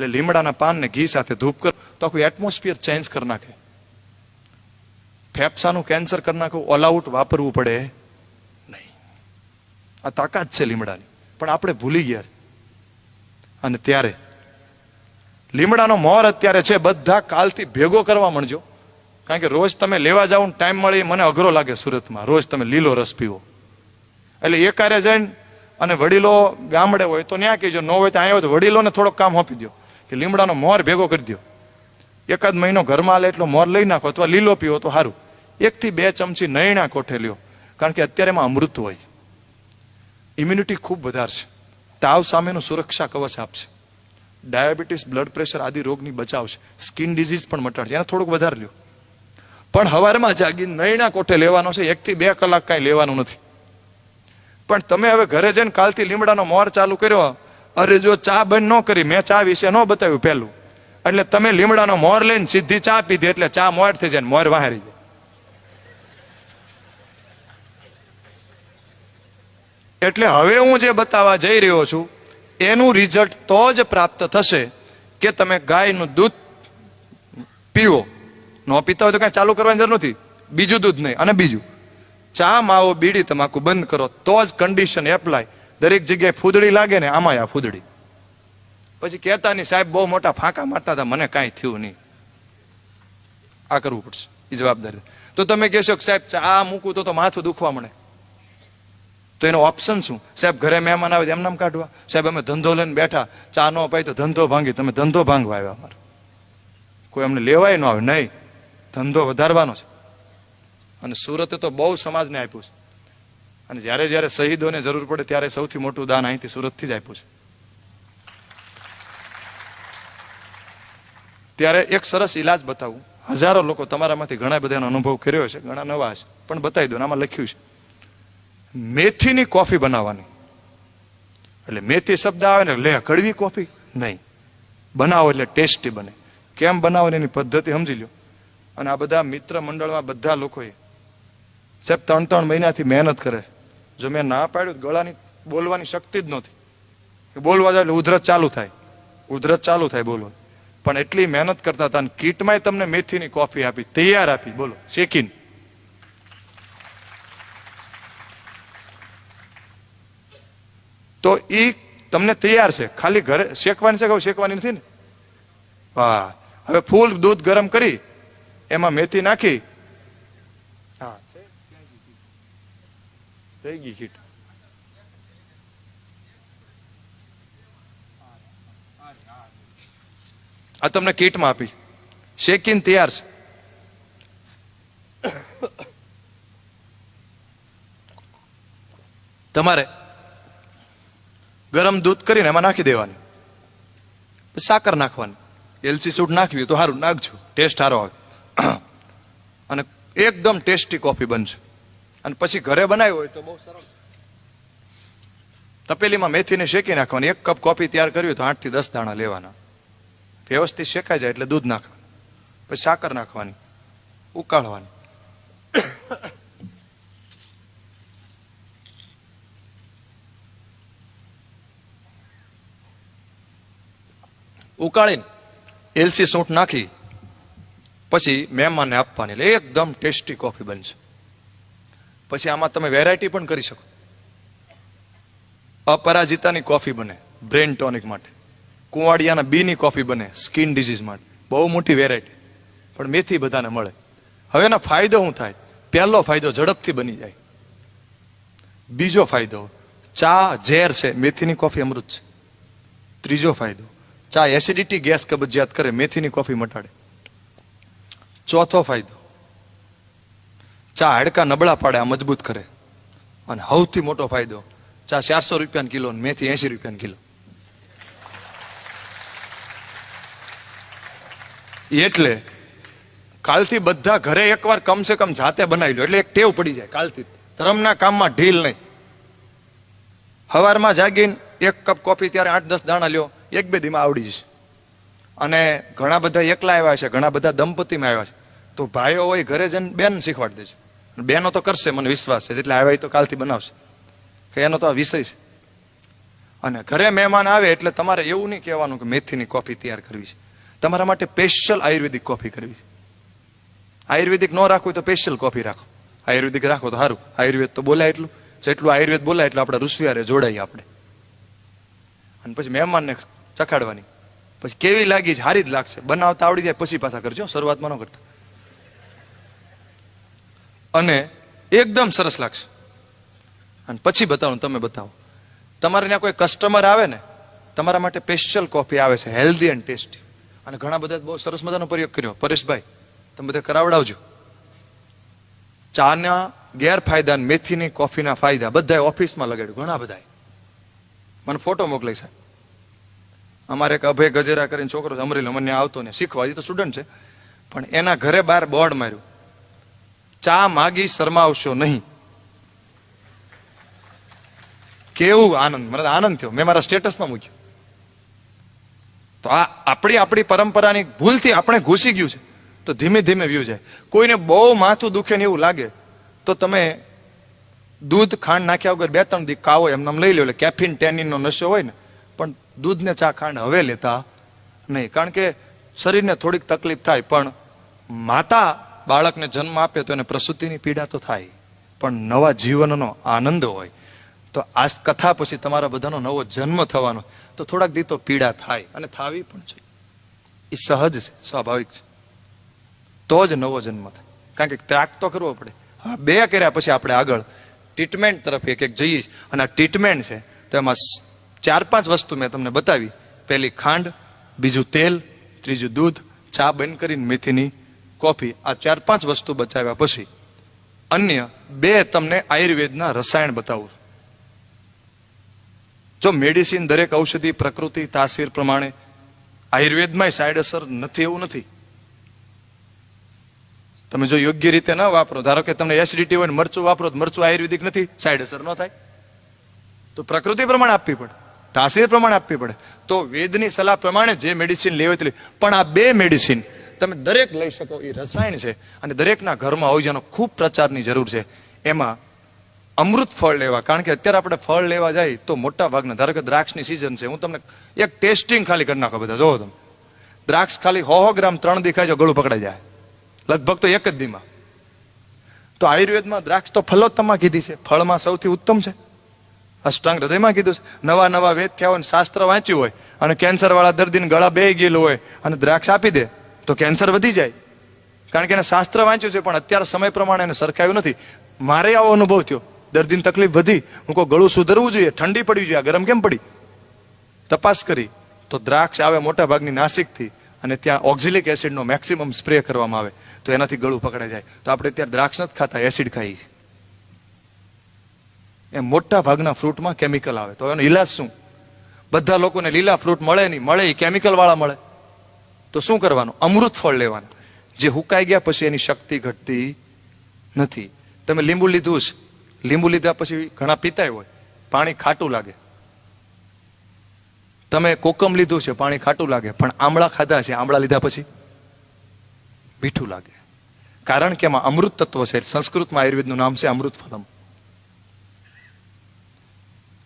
એટલે લીમડાના પાનને ઘી સાથે ધૂપ કરો તો આખું એટમોસ્ફિયર ચેન્જ કરી નાખે. ફેફસાનું કેન્સર કરી નાખવું ઓલ આઉટ વાપરવું પડે. નહીં. આ તાકાત છે લીમડાની. પણ આપણે ભૂલી ગયા. અને ત્યારે લીમડાનો મોર અત્યારે છે, બધા કાલથી ભેગો કરવા માંડજો. કારણ કે રોજ તમે લેવા જાઓ ટાઈમ મળે મને અઘરો લાગે સુરતમાં. રોજ તમે લીલો રસ પીવો. એટલે એકારે જઈને અને વડીલો ગામડે હોય તો ન્યા કહેજો, ન હોય તો અહીંયા હોય તો વડીલોને થોડોક કામ આપી દો કે લીમડાનો મોર ભેગો કરી દો એકાદ મહિનો ઘરમાં આલે એટલો મોર લઈ નાખો, અથવા લીલો પીવો તો સારું એકથી બે ચમચી નયણા કોઠે લ્યો, કારણ કે અત્યારે એમાં અમૃત હોય. ઇમ્યુનિટી ખૂબ વધારશે તાવ સામેનું સુરક્ષા કવચ આપશે. ડાયાબિટીસ બ્લડ પ્રેશર આદિ રોગની બચાવશે સ્કિન ડિઝીઝ પણ મટાડશે. એને થોડુંક વધારે લ્યો. પણ હવારમાં જાગી નયણા કોઠે લેવાનો છે, એકથી બે કલાક કાંઈ લેવાનું નથી. પણ તમે હવે ઘરે જઈને કાલથી લીમડાનો મોર ચાલુ કર્યો અરે જો ચા બંધ ન કરી, મેં ચા વિશે ન બતાવ્યું પહેલું. એટલે તમે લીમડાનો મોર લઈને સીધી ચા પીધી, એટલે ચા મોર થઈ જાય મોર વાહરી જાય. એટલે હવે હું જે બતાવવા જઈ રહ્યો છું, એનું રિઝલ્ટ તો જ પ્રાપ્ત થશે કે તમે ગાયનું દૂધ પીવો. ન પીતા હોય તો કાંઈ ચાલુ કરવાની જરૂર નથી. બીજું દૂધ નહીં, અને બીજું. ચા માવો બીડી તમાકુ બંધ કરો, તો જ કન્ડિશન એપ્લાય દરેક જગ્યાએ ફૂદડી લાગે ને આમાં આ ફૂદડી. પછી કહેતા નહીં સાહેબ બહુ મોટા ફાંકા મારતા હતા, મને કાંઈ થયું નહીં. આ કરવું પડશે એ જવાબદારી. તો તમે કહેશો કે સાહેબ, ચા મૂકું તો માથું દુખવા મળે. તો એનો ઓપ્શન શું? સાહેબ, ઘરે મહેમાન આવે એમ નામ કાઢવા. સાહેબ, અમે ધંધો લઈને બેઠા. ચા ન અપાય તો ધંધો ભાંગી, તમે ધંધો ભાંગવા આવ્યા અમારે. કોઈ અમને લેવાય ન આવે, નહીં. ધંધો વધારવાનો છે. અને સુરતે તો બહુ સમાજને આપ્યું છે. અને જ્યારે જ્યારે શહીદોને જરૂર પડે ત્યારે સૌથી મોટું દાન અહીંથી સુરતથી જ આપ્યું છે. ત્યારે એક સરસ ઈલાજ બતાવું. હજારો લોકો તમારામાંથી ઘણા બધાનો અનુભવ કર્યો છે ઘણા નવા છે પણ બતાવી દો આમાં લખ્યું છે. મેથીની કોફી બનાવવાની. એટલે મેથી શબ્દ આવે ને, લે, કડવી કોફી? નહીં. બનાવો એટલે ટેસ્ટી બને. કેમ બનાવો એની પદ્ધતિ સમજી લ્યો. અને આ બધા મિત્ર મંડળમાં બધા લોકોએ, સાહેબ, ત્રણ ત્રણ મહિનાથી મહેનત કરે છે. જો મેં ના પાડ્યું ગળાની બોલવાની શક્તિ જ નહોતી. બોલવા જાય એટલે ઉધરસ ચાલુ થાય. ઉધરસ ચાલુ થાય બોલવા પણ એટલી મહેનત કરતા હતા અને કીટમાંય તમને મેથીની કોફી આપી, તૈયાર આપી. બોલો, શેકીને. તો ઈ તમને તૈયાર છે. ખાલી ઘરે શેકવાની છે કહું શેકવાની નથી ને? હા હવે ફૂલ દૂધ ગરમ કરી, એમાં મેથી નાખી રહી ગઈ આ તમને કીટમાં આપી શેકીન તૈયાર છે તમારે ગરમ દૂધ કરીને એમાં નાખી દેવાની સાકર નાખવાની એલચી સૂટ નાખવી તો સારું નાખજો ટેસ્ટ સારો આવે અને એકદમ ટેસ્ટી કોફી બનશે અને પછી ઘરે બનાવ્યું હોય તો બહુ સરળ. તપેલીમાં મેથીને શેકી નાખવાની, એક કપ કોફી તૈયાર કરવી તો આઠથી દસ દાણા લેવાના. વ્યવસ્થિત શેકાઈ જાય એટલે દૂધ નાખવાનું. પછી સાકર નાખવાની. ઉકાળવાની. ઉકાળીને એલસી સૂંઠ નાખી, પછી મહેમાનને આપવાની. એટલે એકદમ ટેસ્ટી કોફી બનશે. પછી આમાં તમે વેરાયટી પણ કરી શકો. અપરાજિતાની કોફી બને બ્રેન ટોનિક માટે. કુંવાડિયાના બીની કોફી બને સ્કિન ડિઝીઝ માટે. બહુ મોટી વેરાયટી પણ મેથી બધાને મળે. હવે એનો ફાયદો શું થાય? પહેલો ફાયદો ઝડપથી બની જાય. બીજો ફાયદો, ચા ઝેર છે, મેથીની કોફી અમૃત છે. ત્રીજો ફાયદો, ચા એસિડિટી ગેસ કબજિયાત કરે, મેથીની કોફી મટાડે. ચોથો ફાયદો ચા હાડકા નબળા પાડે, આ મજબૂત કરે. અને સૌથી મોટો ફાયદો, ચા ચારસો રૂપિયા કિલો અને મેથી એસી રૂપિયા કિલો. એટલે કાલથી બધા ઘરે એકવાર કમસે કમ જાતે બનાવી લો. એટલે એક ટેવ પડી જાય કાલથી. ધર્મના કામમાં ઢીલ નહીં. સવારમાં જાગીને એક કપ કોફી ત્યારે આઠ દસ દાણા લ્યો, એક બે દીમાં આવડી જશે. અને ઘણા બધા એકલા આવ્યા છે, ઘણા બધા દંપતીમાં આવ્યા છે. તો ભાઈઓ હોય ઘરે જઈને બેન શીખવાડી દેજો. બેનો તો કરશે, મને વિશ્વાસ છે. એટલે આવ્યા તો કાલથી બનાવશે. કે એનો તો આ વિષય છે. અને ઘરે મહેમાન આવે એટલે તમારે એવું નહીં કહેવાનું કે મેથીની કોફી તૈયાર કરવી છે. તમારા માટે સ્પેશિયલ આયુર્વેદિક કોફી કરવી છે. આયુર્વેદિક ન રાખવું તો સ્પેશિયલ કોફી રાખો. આયુર્વેદિક રાખો તો સારું. આયુર્વેદ તો બોલાય એટલું. જેટલું આયુર્વેદ બોલાય એટલે આપણે ઋષિયારે જોડાઈએ આપણે. અને પછી મહેમાનને ચખાડવાની. પછી કેવી લાગી છે? સારી જ લાગશે. બનાવતા આવડી જાય, પછી પાછા કરજો. શરૂઆતમાં ન કરતા. અને એકદમ સરસ લાગશે. અને પછી બતાવો, તમે બતાવો. તમારે ત્યાં કોઈ કસ્ટમર આવે ને, તમારા માટે સ્પેશિયલ કોફી આવે છે હેલ્ધી એન્ડ ટેસ્ટી અને ઘણા બધા બહુ સરસ મજાનો પ્રયોગ કર્યો. પરેશભાઈ, તમે બધા કરાવડાવજો. ચાના ગેરફાયદા મેથીની કોફીના ફાયદા બધા ઓફિસમાં લગાડ્યું, ઘણા બધા મને ફોટો મોકલાય સાહેબ. અમારે એક અભય ગજેરા કરીને છોકરો અમરેલી મને આવતો ને શીખવા હજી તો સ્ટુડન્ટ છે. પણ એના ઘરે બહાર બોર્ડ માર્યું. ચા માગી શરમાવશો નહીં. કેવું આનંદ? મને આનંદ થયો. મેં મારા સ્ટેટસમાં મૂક્યું. તો આ આપણી આપણી પરંપરાની ભૂલથી આપણે ઘૂસી ગયું છે. તો ધીમે ધીમે વ્યૂ જાય. કોઈને બહુ માથું દુખે ને એવું લાગે, તો તમે દૂધ ખાંડ નાખ્યા વગર બે ત્રણ દી કાવો એમને લઈ લો એટલે કેફીન ટેનિનનો નશો હોય ને, પણ દૂધને ચા ખાંડ હવે લેતા નહીં. કારણ કે શરીરને થોડીક તકલીફ થાય, પણ માતા બાળકને જન્મ આપે તો એને પ્રસૂતિની પીડા તો થાય, પણ નવા જીવનનો આનંદ હોય. તો આ કથા પછી તમારા બધાનો નવો જન્મ થવાનો, તો થોડાક દી તો પીડા થાય અને થાવી પણ છે એ સહજ છે, સ્વાભાવિક છે. તો જ નવો જન્મ થાય. કારણ કે ત્યાગ તો કરવો પડે. હા, બે કર્યા પછી આપણે આગળ ટ્રીટમેન્ટ તરફ એક એક જઈએ અને આ ટ્રીટમેન્ટ છે, તો એમાં ચાર પાંચ વસ્તુ મેં તમને બતાવી. પહેલી ખાંડ, બીજું તેલ, ત્રીજું દૂધ, ચા બંધ કરીને મેથીની કોફી આ ચાર પાંચ વસ્તુ બચાવ્યા પછી અન્ય બે તમને આયુર્વેદના રસાયણ બતાવું. જો મેડિસિન દરેક ઔષધિ, પ્રકૃતિ, તાસીર પ્રમાણે આયુર્વેદમાં સાઈડ અસર નથી, એવું નથી. તમે જો યોગ્ય રીતે ન વાપરો, ધારો કે તમને એસિડિટી હોય મરચું વાપરો મરચું આયુર્વેદિક નથી સાઈડ અસર ન થાય. તો પ્રકૃતિ પ્રમાણે આપવી પડે, તાસીર પ્રમાણે આપવી પડે. તો વેદની સલાહ પ્રમાણે જે મેડિસિન લેવી. પણ આ બે મેડિસિન તમે દરેક લઈ શકો એ રસાયણ છે અને દરેકના ઘરમાં હોય જેનો ખૂબ પ્રચારની જરૂર છે. એમાં અમૃત ફળ લેવા, કારણ કે અત્યારે આપણે ફળ લેવા જાય તો મોટા ભાગના ધારો કે દ્રાક્ષની સિઝન છે. હું તમને એક ટેસ્ટિંગ ખાલી કરી નાખો બધા, જોવો તમે. દ્રાક્ષ ખાલી હો ગ્રામ ત્રણ દેખાય ગળું પકડાઈ જાય. લગભગ તો એક જ દીમાં. તો આયુર્વેદમાં દ્રાક્ષ તો ફલોત્તમમાં કીધી છે. ફળમાં સૌથી ઉત્તમ છે. અષ્ટાંગ હૃદયમાં કીધું છે. નવા નવા વેદ થયા હોય શાસ્ત્ર વાંચ્યું હોય અને કેન્સર વાળા દર્દીને ગળા બે ગયેલું હોય અને દ્રાક્ષ આપી દે તો કેન્સર વધી જાય. કારણ કે એને શાસ્ત્ર વાંચ્યું છે, પણ અત્યારે સમય પ્રમાણે એને સરખાયું નથી. મારે આવો અનુભવ થયો. દર્દીની તકલીફ વધી. હું કહું ગળું સુધરવું જોઈએ, ઠંડી પડવી જોઈએ. આ ગરમ કેમ પડી? તપાસ કરી. તો દ્રાક્ષ આવે મોટા ભાગની નાસિકથી અને ત્યાં ઓક્ઝિલિક એસિડનો મેક્સિમમ સ્પ્રે કરવામાં આવે. તો એનાથી ગળું પકડાઈ જાય. તો આપણે ત્યાં દ્રાક્ષ નથી ખાતા, એસિડ ખાઈ એ મોટા ભાગના ફ્રૂટમાં કેમિકલ આવે. તો એનો ઇલાજ શું? બધા લોકોને લીલા ફ્રૂટ મળે નહીં. મળે એ કેમિકલ વાળા મળે. તો શું કરવાનું? અમૃત ફળ લેવાનું. જે હુકાઈ ગયા પછી એની શક્તિ ઘટતી નથી. તમે લીંબુ લીધું છે. લીંબુ લીધા પછી ઘણા પીતાય હોય. પાણી ખાટું લાગે. તમે કોકમ લીધું છે, પાણી ખાટું લાગે. પણ આમળા ખાધા છે, આમળા લીધા પછી મીઠું લાગે. કારણ કે એમાં અમૃત તત્વ છે. સંસ્કૃતમાં આયુર્વેદનું નામ છે અમૃત ફલમ.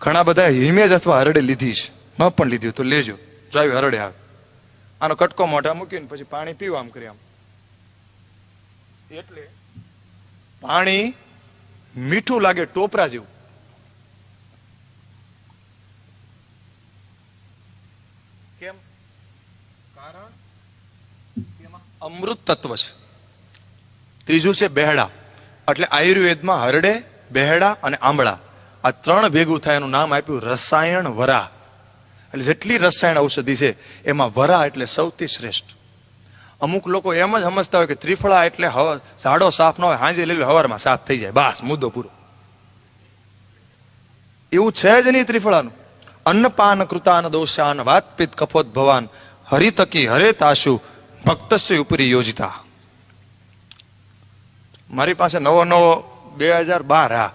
ઘણા બધા હિમેજ અથવા હરડે લીધી છે. ન પણ લીધી તો લેજો. જો આવી હરડે આવે. આનો કટકો મોઢા મૂકીને પછી પાણી પીવા આમ કરી આમ. એટલે પાણી મીઠું લાગે ટોપરા જેવું. કેમ? કારણ અમૃત તત્વ છે. ત્રીજું છે બેહડા. એટલે આયુર્વેદમાં હરડે, બેહડા અને આંબળા. આ ત્રણ ભેગું થાય એનું નામ આપ્યું રસાયણ વરા. એટલે જેટલી રસાયણ ઔષધિ છે, એમાં વરા એટલે સૌથી શ્રેષ્ઠ. અમુક લોકો એમ જ સમજતા હોય કે ત્રિફળા એટલે ઝાડો સાફ ન હોય, હાંજે લઈ હવારમાં સાફ થઈ જાય. બસ, મુદ્દો પૂરો. એવું છે જ નહીં ત્રિફળાનું. અન્નપાન કૃતાન દોષાન, વાતપિત કફોત ભવાન, હરિતકી હરે તાશુ ભક્તસ્ય ઉપરી યોજિતા. મારી પાસે નવો નવો બે હજાર બાર હા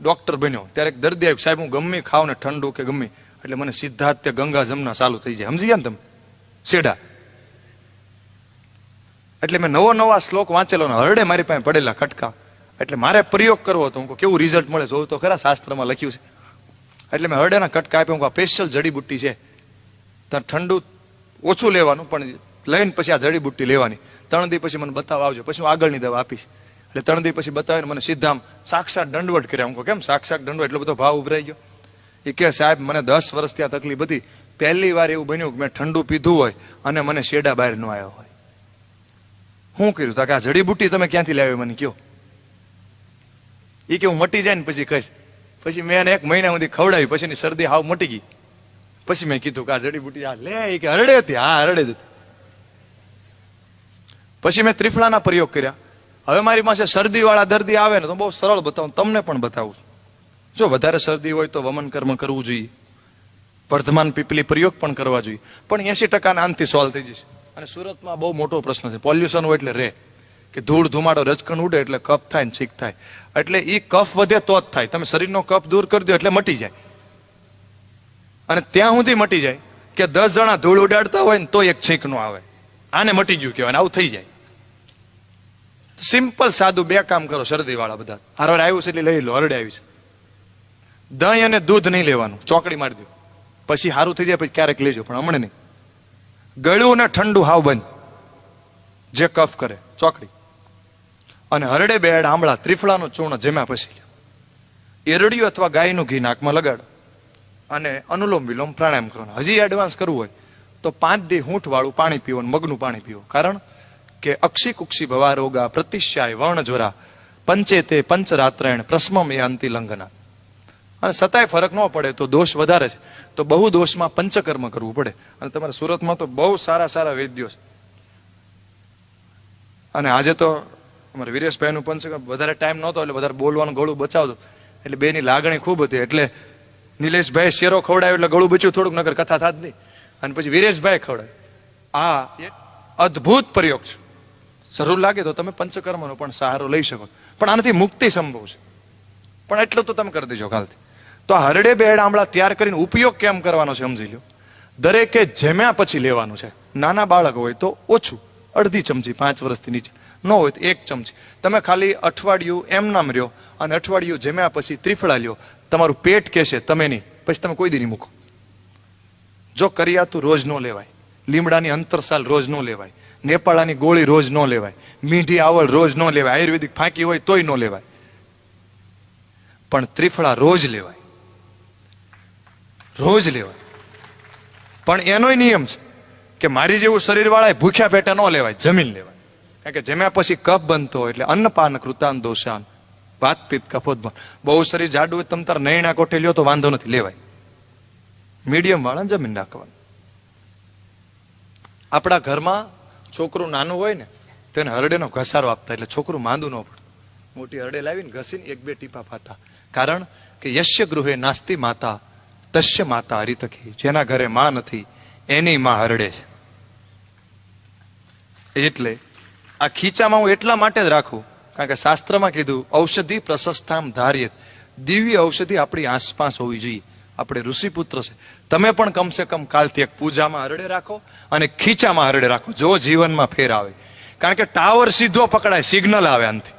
ડોક્ટર બન્યો. ત્યારે એક દર્દી આવ્યું સાહેબ, હું ગમે ખાવ ને ઠંડુ કે ગમે એટલે મને સીધા ગંગા જમના ચાલુ થઈ જાય. સમજી ગયા ને તમે? શેડા? એટલે મેં નવો નવા શ્લોક વાંચેલો ને હરડે મારી પાસે પડેલા ખટકા. એટલે મારે પ્રયોગ કરવો હતો. હું કેવું રિઝલ્ટ મળે? જોવું તો ખરા શાસ્ત્રમાં લખ્યું છે. એટલે મેં હરડેના કટકા આપ્યો. હું સ્પેશિયલ જડીબુટ્ટી છે. ત્યાં ઠંડુ ઓછું લેવાનું, પણ લઈને પછી આ જડીબુટ્ટી લેવાની. ત્રણ દી પછી મને બતાવવા આવજો. પછી હું આગળની દવા આપીશ. એટલે ત્રણ દી પછી બતાવીને મને સીધા સાક્ષાત દંડવટ કર્યા. હું કેમ સાક્ષાત દંડવટ? એટલો બધો ભાવ ઉભરાઈ ગયો. એ કે, સાહેબ, મને દસ વર્ષ ત્યાં તકલીફ હતી. પહેલી વાર એવું બન્યું કે મેં ઠંડુ પીધું હોય અને મને શેડા બહાર ન આવ્યો હોય. શું કર્યું? તા કે, આ જડીબુટ્ટી તમે ક્યાંથી લાવી મને કયો. એ કે, હું મટી જાય ને પછી કહીશ પછી મેં એને એક મહિના સુધી ખવડાવી પછી એની શરદી હાવ મટી ગઈ. પછી મેં કીધું કે, આ જડીબુટ્ટી આ લે. એ કે, હરડે હતી. હા, હરડે જ પછી મેં ત્રિફળાના પ્રયોગ કર્યા. હવે મારી પાસે શરદી વાળા દર્દી આવે ને તો બહુ સરળ બતાવું, તમને પણ બતાવું જો વધારે શરદી હોય તો વમન કર્મ કરવું જોઈએ. વર્ધમાન પીપલી પ્રયોગ પણ કરવા જોઈએ. પણ એસી ટકા આનથી સોલ્વ થઈ જશે. અને સુરતમાં બહુ મોટો પ્રશ્ન છે. પોલ્યુશન હોય એટલે રે. કે ધૂળ ધુમાડો રજકણ ઉડે એટલે કફ થાય ને છીક થાય. એટલે એ કફ વધે તો જ થાય. તમે શરીરનો કફ દૂર કરી દો એટલે મટી જાય. અને ત્યાં સુધી મટી જાય કે દસ જણા ધૂળ ઉડાડતા હોય ને તો એક છીંક નો આવે. આને મટી ગયું કહેવાય આવું થઈ જાય. સિમ્પલ સાદું બે કામ કરો શરદી વાળા બધા. હારો આવ્યું છે એટલે લઈ લો હરડે આવી છે. દહીં અને દૂધ નહીં લેવાનું. ચોકડી મારી દો. પછી સારું થઈ જાય, પછી ક્યારેક લેજો, પણ હમણાં નહીં. ગળ્યું ને ઠંડુ હાવ બંધ. જે કફ કરે, ચોકડી. અને હરડે બેડ આમળા ત્રિફળાનું ચૂર્ણ જેમાં પછી. એરડિયું અથવા ગાયનું ઘી નાકમાં લગાડો. અને અનુલોમ વિલોમ પ્રાણાયામ કરવાનો હજી એડવાન્સ કરવું હોય, તો પાંચ દી વાળું પાણી પીવો અને મગનું પાણી પીવો. કારણ કે અક્ષી કુક્ષી ભવા રોગા પ્રતિશ્યાય વર્ણ જ્વરા પંચે તે પંચરાત્રાયણ પ્રસ્મમ અંતિ લંઘના અને સતાય ફરક ન પડે તો દોષ વધારે છે. તો બહુ દોષમાં પંચકર્મ કરવું પડે. અને તમારા સુરતમાં તો બહુ સારા સારા વૈદ્યો છે. અને આજે તો અમારે વિરેશભાઈનું પંચકર્મ વધારે ટાઈમ નહોતો, એટલે વધારે બોલવાનું ગળું બચાવતો. એટલે બેની લાગણી ખૂબ હતી. એટલે નિલેશભાઈ શેરો ખવડાવ્યો એટલે ગળું બચ્યું થોડુંક નગર કથા થાત નહીં. અને પછી વિરેશભાઈ ખવડાવ્યું. આ અદ્ભુત પ્રયોગ છે. જરૂર લાગે તો તમે પંચકર્મનો પણ સહારો લઈ શકો. પણ આનાથી મુક્તિ સંભવ છે. પણ એટલું તો તમે કરી દેજો કાલથી. તો આ હરડે બેડ આમળા તૈયાર કરીને ઉપયોગ કેમ કરવાનો છે સમજી લો દરેકે જેમ્યા પછી લેવાનું છે. નાના બાળક હોય તો ઓછું. અડધી ચમચી, પાંચ વર્ષથી નીચે. ન હોય તો એક ચમચી. તમે ખાલી અઠવાડિયું એમ નામ રહ્યો અને અઠવાડિયું જેમ્યા પછી ત્રિફળા લ્યો. તમારું પેટ કહેશે, તમે નહીં. પછી તમે કોઈ દી નહીં મૂકો. જો કરિયાતું રોજ ન લેવાય, લીમડાની અંતરસાલ રોજ ન લેવાય, નેપાળાની ગોળી રોજ ન લેવાય મીઠી આવળ રોજ ન લેવાય, આયુર્વેદિક ફાંકી હોય તોય ન લેવાય. પણ ત્રિફળા રોજ લેવાય. રોજ લેવાય. પણ એનોય નિયમ છે કે મારી જેવું શરીર વાળા ભૂખ્યા પેટે ન લેવાય, જમીન લેવાય. કારણ કે જમ્યા પછી કફ બનતો હોય એટલે અન્નપાન, કૃતાન, દોષાન વાત પિત્ત કફોદમાં બહુ શરીર જાડું હોય તમ તાર નૈણા કોઠે લ્યો તો વાંધો નથી, લેવાય. મીડિયમ વાળા જમીન રાખવાનું આપણા ઘરમાં છોકરું નાનું હોય ને તેને હરડેનો ઘસારો આપતા, એટલે છોકરું માંદું ન પડતું. મોટી હરડે લાવીને ઘસીને એક બે ટીપા પાતા. કારણ કે યશ્ય ગૃહે નાસ્તી માતા તસ્ય માતા હરિતકી, જેના ઘરે માં નથી, એની માં હરડે છે. એટલે આ ખીચામાં હું એટલા માટે જ રાખું, કારણ કે શાસ્ત્રમાં કીધું, ઔષધિ પ્રશસ્તામ ધાર્યત. દિવ્ય ઔષધિ આપણી આસપાસ હોવી જોઈએ. આપણે ઋષિપુત્ર છે. તમે પણ કમસે કમ કાલથી એક પૂજામાં હરડે રાખો અને ખીચામાં હરડે રાખો, જો જીવનમાં ફેર આવે. કારણ કે ટાવર સીધો પકડાય, સિગ્નલ આવે આનાથી.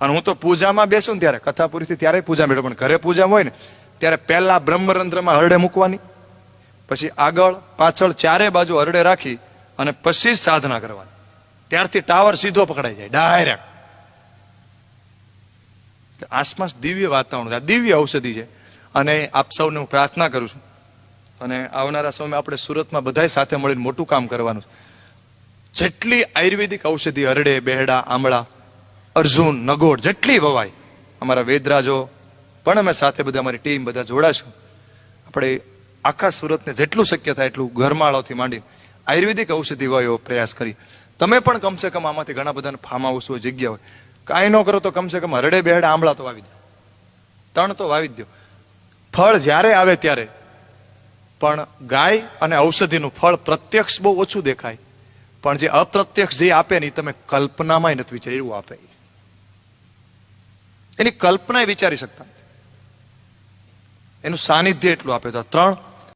અને હું તો પૂજામાં બેસું ને ત્યારે કથા પૂરી ત્યારે પૂજા બેઠો, પણ ઘરે પૂજા હોય ને ત્યારે પહેલા બ્રહ્મરંધ્રમાં હરડે મૂકવાની, પછી આગળ, પાછળ ચારે બાજુ હરડે રાખી અને પછી જ સાધના કરવાની. ત્યારથી ટાવર સીધો પકડાઈ જાય, ડાયરેક્ટ. આસપાસ દિવ્ય વાતાવરણ છે દિવ્ય ઔષધિ છે. અને આપ સૌને હું પ્રાર્થના કરું છું. અને આવનારા સમયમાં આપણે સુરતમાં બધાય સાથે મળીને મોટું કામ કરવાનું છે. જેટલી આયુર્વેદિક ઔષધિ હરડે, બેહડા આમળા અર્જુન નગોડ જેટલી વવાય, અમારા વેદરાજો પણ અમે સાથે બધા અમારી ટીમ બધા જોડાશું. આપણે આખા સુરતને જેટલું શક્ય થાય એટલું ઘરમાળોથી માંડી આયુર્વેદિક ઔષધિ હોય એવો પ્રયાસ કરી. તમે પણ કમસે કમ આમાંથી ઘણા બધાને ફાર્મ હાઉસ હોય, જગ્યા હોય. કાંઈ ન કરો તો કમસે કમ હરડે બેહડા આંબળા તો વાવી દો. ત્રણ તો વાવી દો. ફળ જ્યારે આવે ત્યારે. પણ ગાય અને ઔષધિનું ફળ પ્રત્યક્ષ બહુ ઓછું દેખાય. પણ જે અપ્રત્યક્ષ જે આપે ને તમે કલ્પનામાં નથી વિચારી એવું આપે. એની કલ્પના વિચારી શકતા. એનું સાનિધ્ય એટલું આપે હતું ત્રણ